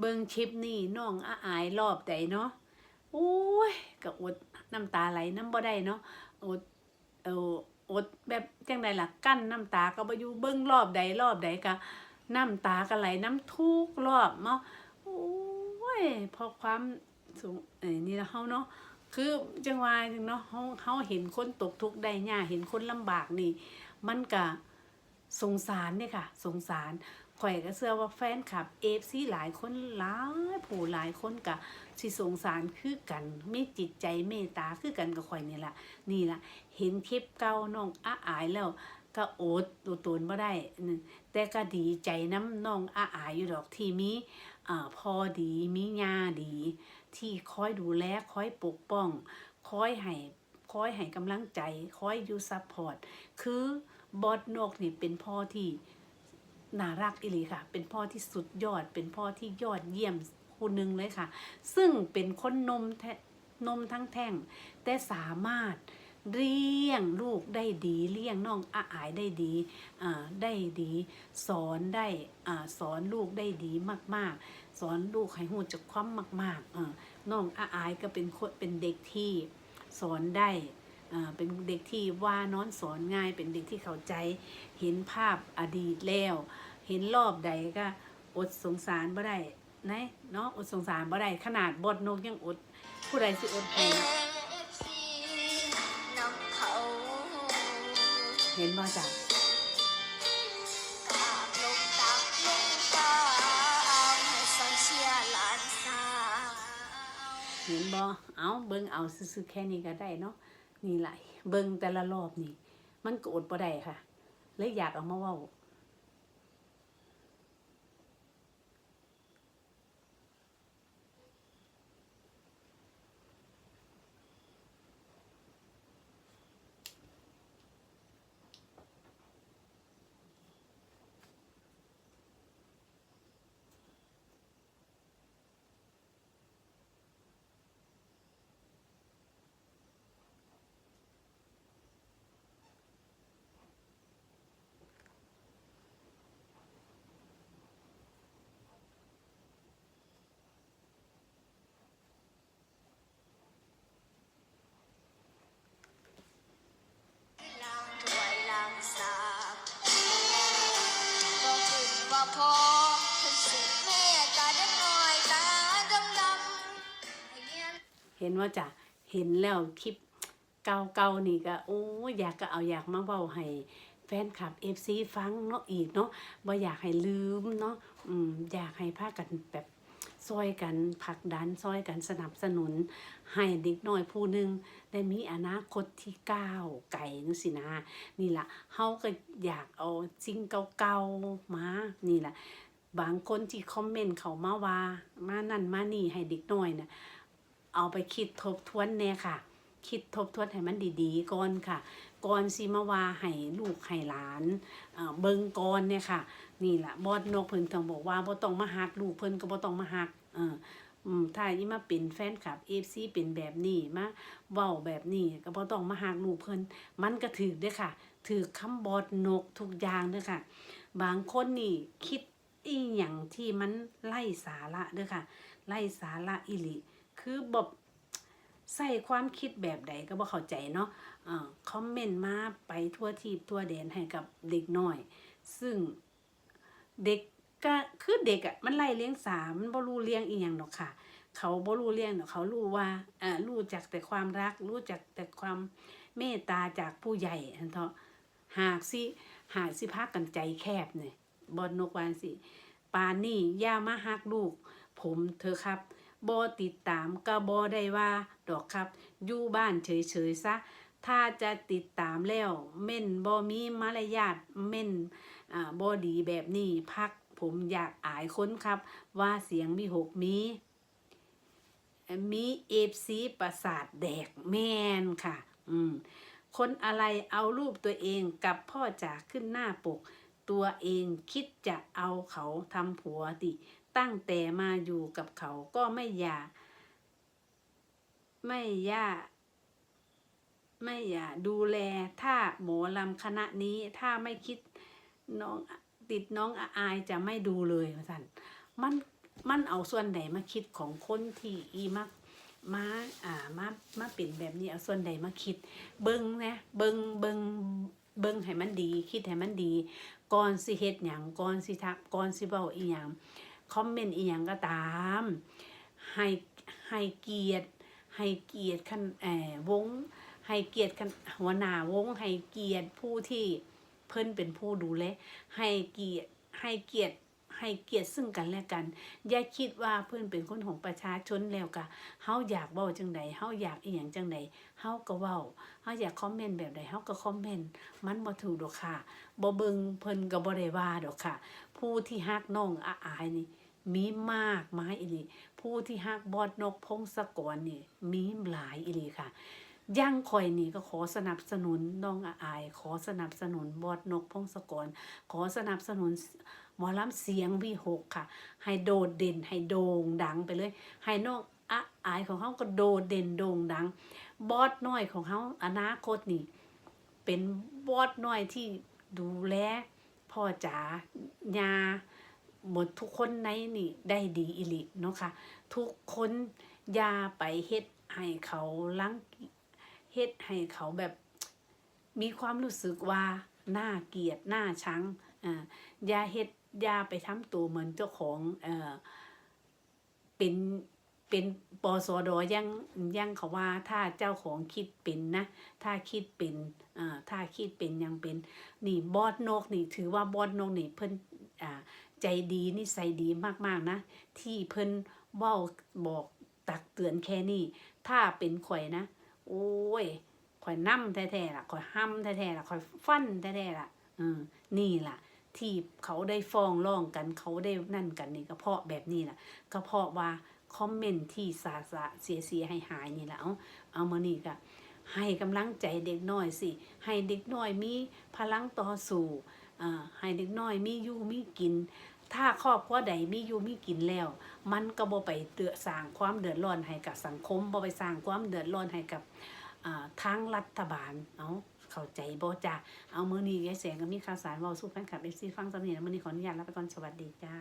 เบิ่งคลิปนี่น้องอาอายรอบใดเนาะโอ้ยก็อดน้ำตาไหลน้ำบ่ได้เนาะอดเอออดแบบจังใดล่ะกั้นน้ำตาก็บ่อยู่เบิ่งรอบใดรอบใดก็น้ำตาก็ไหลน้ำทุกรอบเนาะโอ้ยพราะความสูงเอ้นี่ละเฮาเนาะคือจังว่าจังเนาะเฮาเฮาเห็นคนตกทุกข์ได้ยากเห็นคนลำบากนี่ มันก็สงสารเนี่ยค่ะ สงสาร ข่อยก็เชื่อว่าแฟนคลับเอฟซีหลายคนหลายผู้หลายคนก็สิสงสารคือกันมีจิตใจเมตตาคือกันกับข่อยนี่ละนี่ละเห็นคลิปเก่าน้องอาอายแล้วก็โอดตัวตนบ่ได้ แต่ก็ดีใจน้ำน้องอาอายอยู่ดอกที่มีอพอดีมีญาดี ที่คอยดูแลคอยปกป้อง คอยให้คอยให้กำลังใจ คอยอยู่ซัพพอร์ต คือบอสนกนี่เป็นพ่อที่ น่ารักอีหลีค่ะ เป็นพ่อที่สุดยอด เป็นพ่อที่ยอดเยี่ยมคนหนึ่งเลยค่ะ ซึ่งเป็นคนนมแทนมทั้งแท่ง แต่สามารถเลี้ยงลูกได้ดี เลี้ยงน้องอาอายได้ดีได้ดี สอนได้อสอนลูกได้ดีมาก ๆ สอนลูกให้หูจักความมากๆน้องอาอายก็เป็นคนเป็นเด็กที่สอนได้ เป็นเด็กที่ว่านอนสอนง่าย เป็นเด็กที่เข้าใจ เห็นภาพอดีตแล้ว เห็นรอบใดก็อดสงสารบ่ได้นะเนาะอดสงสารบ่ได้ขนาดบดนกยังอด ผู้ใดสิอดให้นะ FC นำเขาเห็นบ่จ้ะกากเห็นบ่เอาเบิ่งเอาซื่อแค่นี้ก็ได้เนาะ นี่แหละเบิ่งแต่ละรอบนี่ มันก็อดบ่ได้ค่ะ เลยอยากเอามาเว้า เห็นว่าจ้ะเห็นแล้วคลิปเก่าๆนี่ก็โอ้อยากก็เอาอยากมาเว้าให้แฟนคลับ FC ฟังเนาะอีกเนาะบ่อยากให้ลืมเนาะอืมอยากให้พากันแบบซอยกันผลักดันซอยกันสนับสนุน ให้เด็กน้อยผู้หนึ่งได้มีอนาคตที่ก้าวไกลนึงสินะ นี่ล่ะเฮาก็อยากเอาสิ่งเก่าๆมานี่ล่ะบางคนที่คอมเมนต์เขามาว่า มานั่นมานี่ให้เด็กน้อยน่ะ เอาไปคิดทบทวนแน่ค่ะ คิดทบทวนให้มันดีๆก่อนค่ะก่อนสิมาว่าให้ลูกให้หลานเบิงก่อนเนี่ยค่ะ นี่แหละบอดนกเพิ่นต้องบอกว่าบ่ต้องมาฮักลูกเพิ่นก็บ่ต้องมาฮักเอออืมถ้าอีมาเป็นแฟนคลับ FC เป็นแบบนี้มาเว้าแบบนี้ก็บ่ต้องมาฮักลูกเพิ่นมันก็ถูกเด้อค่ะถูกคำบอดนกทุกอย่างด้อค่ะ บางคนนี่คิดอีหยังที่มันไร้สาระด้อค่ะไร้สาระอีหลี คือบบใส่ความคิดแบบใดก็บ่เข้าใจเนาะอ่าคอมเมนต์มาไปทั่วทีบทั่วแดนให้กับเด็กน้อย ซึ่งเด็กก็คือเด็กอะ่ะมันไล่เลี้ยงสามมันบ่รู้เลี้ยงอีหยังดอกค่ะ เขาบ่รู้เลี้ยงดอกเขารู้ว่าอ่ารู้จักแต่ความรัก รู้จักแต่ความเมตตาจากผู้ใหญ่อันเถาะหากสิหากสิพักกันใจแคบเนี่ยบอนนกวานสิปานนี่ย่ามาฮักลูก ผมเธอครับ บอติดตามก็บอได้ว่าดอกครับ อยู่บ้านเฉยๆซะ ถ้าจะติดตามแล้วเม่นบอมีมารยาทเม่นอ่าบอดีแบบนี้พักผมอยากอายค้นครับ ว่าเสียงมีหกมีมีเอฟซีประสาทแดกแมนค่ะ อืม คนอะไรเอารูปตัวเองกับพ่อจ๋าขึ้นหน้าปก ตัวเองคิดจะเอาเขาทำผัวติ ตั้งแต่มาอยู่กับเขาก็ไม่อยากไม่ย่าไม่อย่าดูแลถ้าหมอลำคณะนี้ถ้าไม่คิดน้องติดน้องอาอายจะไม่ดูเลยว่านมันมันเอาส่วนไหนมาคิดของคนที่อีมักมาอ่ามามาเป็นแบบนี้เอาส่วนใดมาคิด เบิ่งนะเบิ่งเบิ่งเบิ่งให้มันดี คิดให้มันดีก่อนสิเฮ็ดหยังก่อนสิทักก่อนสิเว้าอีหยัง คอมเมนต์อีหยังก็ตามให้ให้เกียรติให้เกียรติคันแอวงให้เกียรติคันหัวหน้าวงให้เกียรติผู้ที่เพิ่นเป็นผู้ดูแลให้เกียรติให้เกียรติให้เกียรติซึ่งกันและกัน อย่าคิดว่าเพิ่อนเป็นคนของประชาชนแล้วก็เฮาอยากเว้าจังใดเฮาอยากอีหยังจังใดเฮาก็เว้าเฮาอยากคอมเมนต์แบบใดเฮาก็คอมเมนต์มันบ่ถูกดอกค่ะบ่เบิ่งเพิ่นก็บ่ได้ว่าดอกค่ะ ผู้ที่ฮักน้องอาอายนี่ มีมากมายอีหลีผู้ที่ฮักบอดนกพงศกรนี่มีหลายอีหลีค่ะย่างคอยนี่ก็ขอสนับสนุนน้องอาย ขอสนับสนุนบอดนกพงศกร ขอสนับสนุนหมอลำเสียงวีหกค่ะ ให้โดดเด่นให้โด่งดังไปเลย ให้น้องอาอายของเขาก็โดดเด่นโด่งดัง บอดน้อยของเขาอนาคตนี่ เป็นบอดน้อยที่ดูแลพ่อจ๋าญา หมดทุกคนในนี่ได้ดีอิลิเนาะค่ะทุกคนอย่าไปเฮ็ดให้เขาลังเฮ็ดให้เขาแบบมีความรู้สึกว่าหน่าเกียดน่าชังอ่าอย่าเฮ็ดอย่าไปทำตัวเหมือนเจ้าของเอ่อเป็นเป็นปสดยังยังเขาว่าถ้าเจ้าของคิดเป็นนะ ถ้าคิดเป็นอ่าถ้าคิดเป็นยังเป็นนี่บอดนกนี่ถือว่าบอดนกนี่เพิ่นอ่า ใจดีนิสัยดีมากๆนะ ที่เพิ่นว้าบอกตักเตือนแค่นี้ ถ้าเป็นข่อยนะ โอ้ยข่อยนั่มแท้ๆล่ะข่อยห้ำแท้ๆล่ะข่อยฟันแท้ๆล่ะเออนี่ล่ะ ที่เขาได้ฟ้องร้องกันเขาได้นั่นกันนี่ก็เพราะแบบนี้ล่ะ ก็เพราะว่าคอมเมนต์ที่สาสะเสียเสียหายหายนี่แหละเอาเอามานี่ก็ให้กำลังใจเด็กน้อยสิ ให้เด็กน้อยมีพลังต่อสู้ ให้เด็กน้อยมีอยู่มีกิน ถ้าครอบครัวใดมีอยู่มีกินแล้ว มันก็บ่ไปเดือสร้างความเดือดร้อนให้กับสังคมบ่ไปสร้างความเดือดร้อนให้กับทางรัฐบาลเอาเข้าใจบ่จ้ะเอามือนี้ยายแสงก็มีข่าวสารเว้าสู่แฟนคลับ FC ฟังสำเนียงมื้อนี้ขออนุญาตลาไปก่อนสวัสดีจ้า